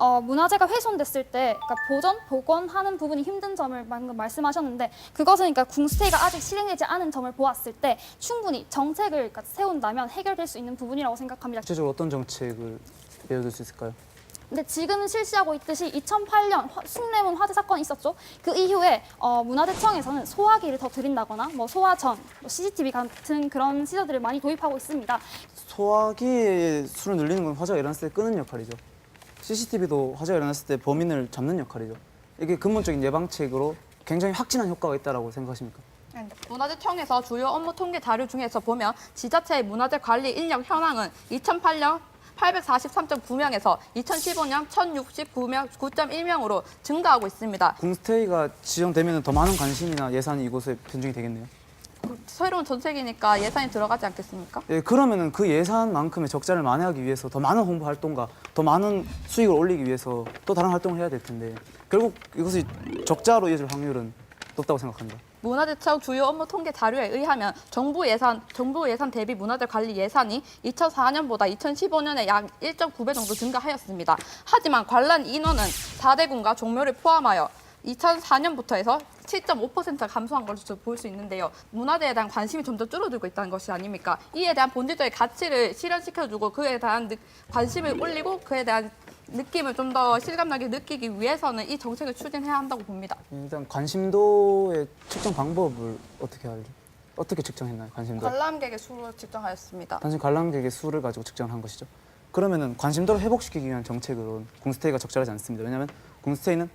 어, 문화재가 훼손됐을 때 그러니까 보전, 복원하는 부분이 힘든 점을 방금 말씀하셨는데 그것은 그러니까 궁스테이가 아직 실행되지 않은 점을 보았을 때 충분히 정책을 그러니까 세운다면 해결될 수 있는 부분이라고 생각합니다. 구체적으로 어떤 정책을 내어줄 수 있을까요? 근데 지금 실시하고 있듯이 2008년 화- 숭례문 화재 사건이 있었죠. 그 이후에 어, 문화재청에서는 소화기를 더 드린다거나 뭐 소화전, 뭐 CCTV 같은 그런 시설들을 많이 도입하고 있습니다. 소화기에 술을 늘리는 건 화재가 일어났을 때 끄는 역할이죠. CCTV도 화재가 일어났을 때 범인을 잡는 역할이죠. 이게 근본적인 예방책으로 굉장히 확진한 효과가 있다고 생각하십니까? 네, 문화재청에서 주요 업무 통계 자료 중에서 보면 지자체의 문화재 관리 인력 현황은 2008년 843.9명에서 2015년 1069명 9.1명으로 증가하고 있습니다. 궁스테이가 지정되면 더 많은 관심이나 예산이 이곳에 편중이 되겠네요. 새로운 정책이니까 예산이 들어가지 않겠습니까? 예, 그러면은 그 예산만큼의 적자를 만회하기 위해서 더 많은 홍보 활동과 더 많은 수익을 올리기 위해서 또 다른 활동을 해야 될 텐데 결국 이것이 적자로 이어질 확률은 높다고 생각합니다. 문화재청 주요 업무 통계 자료에 의하면 정부 예산 정부 예산 대비 문화재 관리 예산이 2004년보다 2015년에 약 1.9배 정도 증가하였습니다. 하지만 관람 인원은 4대군과 종묘를 포함하여 2004년부터 해서 7.5% 감소한 것으로 볼 수 있는데요. 문화재에 대한 관심이 점점 줄어들고 있다는 것이 아닙니까? 이에 대한 본질적인 가치를 실현시켜주고 그에 대한 느- 관심을 올리고 그에 대한 느낌을 좀 더 실감나게 느끼기 위해서는 이 정책을 추진해야 한다고 봅니다. 일단 관심도의 측정 방법을 어떻게 알죠? 어떻게 측정했나요? 관심도? 관람객의 수로 측정하였습니다. 단순히 관람객의 수를 가지고 측정을 한 것이죠. 그러면은 관심도를 회복시키기 위한 정책으로는 궁스테이가 적절하지 않습니다. 왜냐하면 궁스테이는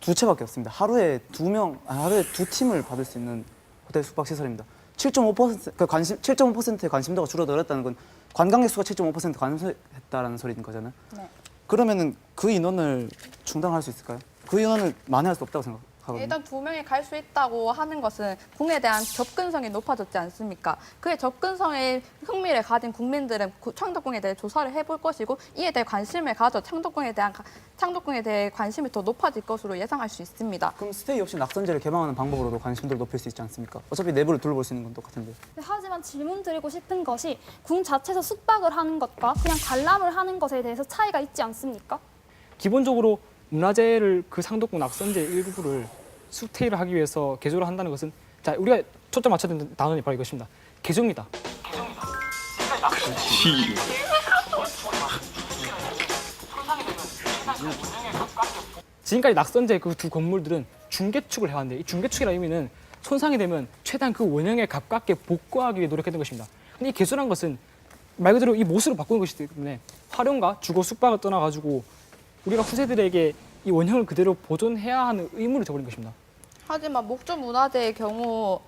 두 채밖에 없습니다. 하루에 두 명, 아, 하루에 두 팀을 받을 수 있는 호텔 숙박 시설입니다. 7.5%, 그 관심 7.5%의 관심도가 줄어들었다는 건 관광객 수가 7.5% 감소했다라는 소리인 거잖아요. 네. 그러면은 그 인원을 충당할 수 있을까요? 그 인원을 만회할 수 없다고 생각 하거든요. 일단 두 명이 갈 수 있다고 하는 것은 궁에 대한 접근성이 높아졌지 않습니까? 그의 접근성에 흥미를 가진 국민들은 구- 창덕궁에 대해 조사를 해볼 것이고 이에 대해 관심을 가져 창덕궁에 대한 가- 창덕궁에 대해 관심이 더 높아질 것으로 예상할 수 있습니다. 그럼 스테이 없이 낙선제를 개방하는 방법으로도 관심도를 높일 수 있지 않습니까? 어차피 내부를 둘러볼 수 있는 건 똑같은데. 네, 하지만 질문 드리고 싶은 것이 궁 자체에서 숙박을 하는 것과 그냥 관람을 하는 것에 대해서 차이가 있지 않습니까? 기본적으로 문화재를 그 상독국 낙선제 일부를 수테이를 하기 위해서 개조를 한다는 것은 자 우리가 초점 맞춰야 되는 단어는 바로 이것입니다. 개조입니다. 지금까지 낙선제 그 두 건물들은 중개축을 해왔는데 이 중개축이라는 의미는 손상이 되면 최대한 그 원형에 가깝게 복구하기 위해 노력했던 것입니다. 근데 이 개조란 것은 말 그대로 이 못으로 바꾸는 것이기 때문에 활용과 주거 숙박을 떠나가지고 우리가 후세들에게 이 원형을 그대로 보존해야 하는 의무를 져버린 것입니다. 하지만 목조 문화재의 경우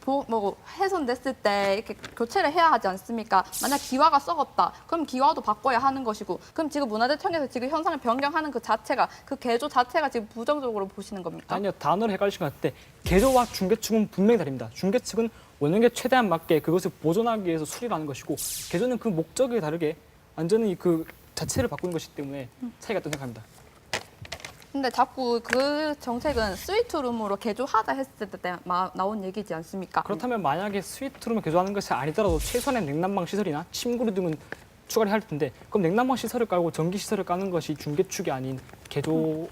보- 뭐 훼손됐을 때 이렇게 교체를 해야 하지 않습니까? 만약 기와가 썩었다, 그럼 기와도 바꿔야 하는 것이고, 그럼 지금 문화재청에서 지금 현상을 변경하는 그 자체가 그 개조 자체가 지금 부정적으로 보시는 겁니까? 아니요 단어를 헷갈리신 것 같은데 개조와 중개축은 분명히 다릅니다. 중개축은 원형에 최대한 맞게 그것을 보존하기 위해서 수리를 하는 것이고 개조는 그 목적에 다르게 완전히 그 자체를 바꾸는 것이기 때문에 차이가 있다고 생각합니다. 근데 자꾸 그 정책은 스위트룸으로 개조하자 했을 때 마- 나온 얘기지 않습니까? 그렇다면 만약에 스위트룸을 개조하는 것이 아니더라도 최소한의 냉난방 시설이나 침구류 등은 추가를 할 텐데 그럼 냉난방 시설을 깔고 전기 시설을 까는 것이 중개축이 아닌 개조인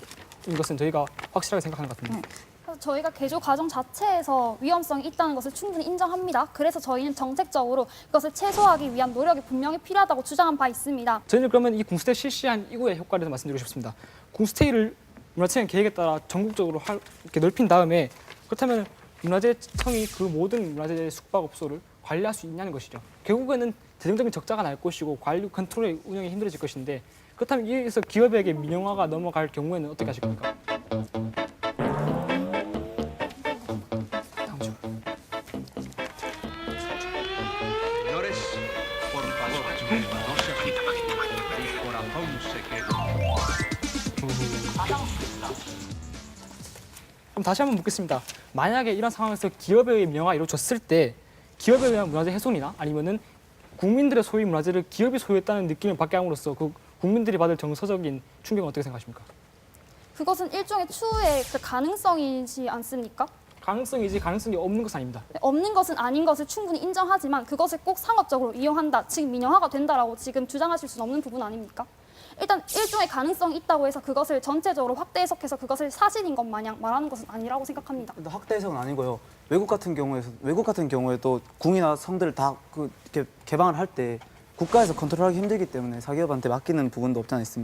것은 저희가 확실하게 생각하는 것 같습니다. 그래서 저희가 개조 과정 자체에서 위험성이 있다는 것을 충분히 인정합니다. 그래서 저희는 정책적으로 그것을 최소화하기 위한 노력이 분명히 필요하다고 주장한 바 있습니다. 저희는 그러면 이 궁스테이 실시한 이후의 효과에 대해서 말씀드리고 싶습니다. 궁스테이를 문화체의 계획에 따라 전국적으로 할- 이렇게 넓힌 다음에 그렇다면 문화재청이 그 모든 문화재 숙박업소를 관리할 수 있냐는 것이죠. 결국에는 재정적인 적자가 날 것이고 관리 컨트롤의 운영이 힘들어질 것인데 그렇다면 이에서 기업에게 민영화가 넘어갈 경우에는 어떻게 하실 겁니까? 다음. 그럼 다시 한번 묻겠습니다. 만약에 이런 상황에서 기업에 의해 명화가 이루어졌을 때 기업에 의한 문화재 훼손이나 아니면은 국민들의 소유 문화재를 기업이 소유했다는 느낌을 받게 함으로써 그 국민들이 받을 정서적인 충격은 어떻게 생각하십니까? 그것은 일종의 추후의 그 가능성이지 않습니까? 가능성이지 가능성이 없는 것은 아닙니다. 네, 없는 것은 아닌 것을 충분히 인정하지만 그것을 꼭 상업적으로 이용한다, 즉 민영화가 된다라고 지금 주장하실 수는 없는 부분 아닙니까? 일단 일종의 가능성이 있다고 해서 그것을 전체적으로 확대 해석해서 그것을 사실인 것 마냥 말하는 것은 아니라고 생각합니다. 근데 확대 해석은 아니고요. 외국 같은 경우에서 외국 같은 경우에도 궁이나 성들을 다그 개방을 할 때 국가에서 컨트롤하기 힘들기 때문에 사기업한테 맡기는 부분도 없지 않아 있습니다.